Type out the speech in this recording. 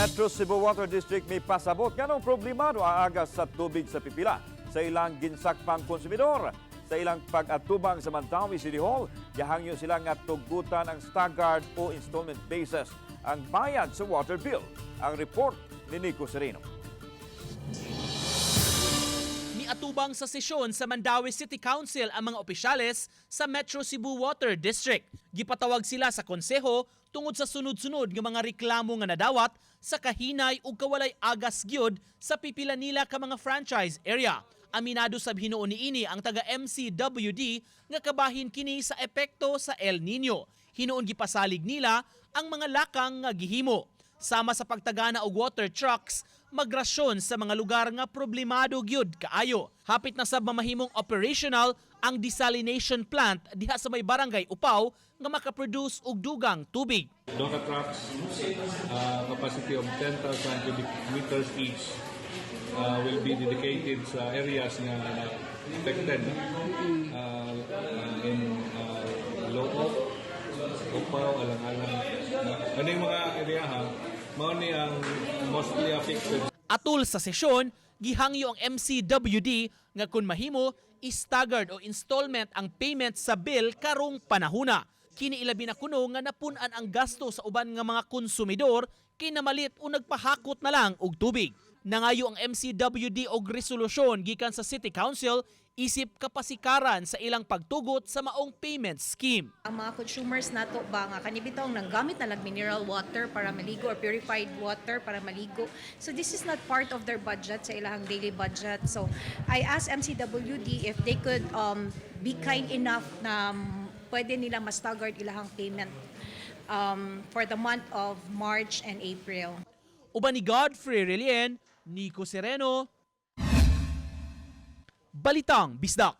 Metro Cebu Water District may pasabot nganong problemado ang agas sa tubig sa pipila sa ilang ginsakpang konsumidor. Sa ilang pag-atubang sa Mantawi City Hall, gahangyo sila nga tugutan ang staggered o installment basis ang bayad sa water bill. Ang report ni Nico Sereno. Miatubang sa sesyon sa Mandawi City Council ang mga opisyales sa Metro Cebu Water District. Gipatawag sila sa konseho tungod sa sunod-sunod nga mga reklamo nga nadawat sa kahinay ug kawalay agas gyud sa pipila nila ka mga franchise area. Aminado sab hinuon niini ang taga MCWD nga kabahin kini sa epekto sa El Nino. Hinuon gipasalig nila ang mga lakang nga gihimo. Sama sa pagtagana og water trucks, magrasyon sa mga lugar nga problemado gyud kaayo. Hapit na sab mamahimong operational ang desalination plant diha sa may barangay Upaw nga makaproduce og dugang tubig. Donga trucks, uh, capacity of 10,000 cubic meters each, uh, will be dedicated sa areas nga affected uh, uh, in uh, Loob, Upaw, Alang-alang. Uh, ano yung mga area ha? Mao ni ang mostly affected Atul sa sesyon, gihangyo ang MCWD nga kun mahimo staggered o installment ang payment sa bill karong panahuna. Kini ilabi na kuno nga napunan ang gasto sa uban nga mga konsumidor kinamalit o nagpahakot na lang og tubig. Nangayo ang MCWD og resolusyon gikan sa City Council isip kapasikaran sa ilang pagtugot sa maong payment scheme. ang mga consumers nato ba nga kanibitaw nang gamit na lang mineral water para maligo or purified water para maligo. So this is not part of their budget sa ilang daily budget. So I asked MCWD if they could um, be kind enough na um, pwede nila mas staggered ilang payment um, for the month of March and April. Uban ni Godfrey Relien, Nico Sereno, Balitang Bisdak.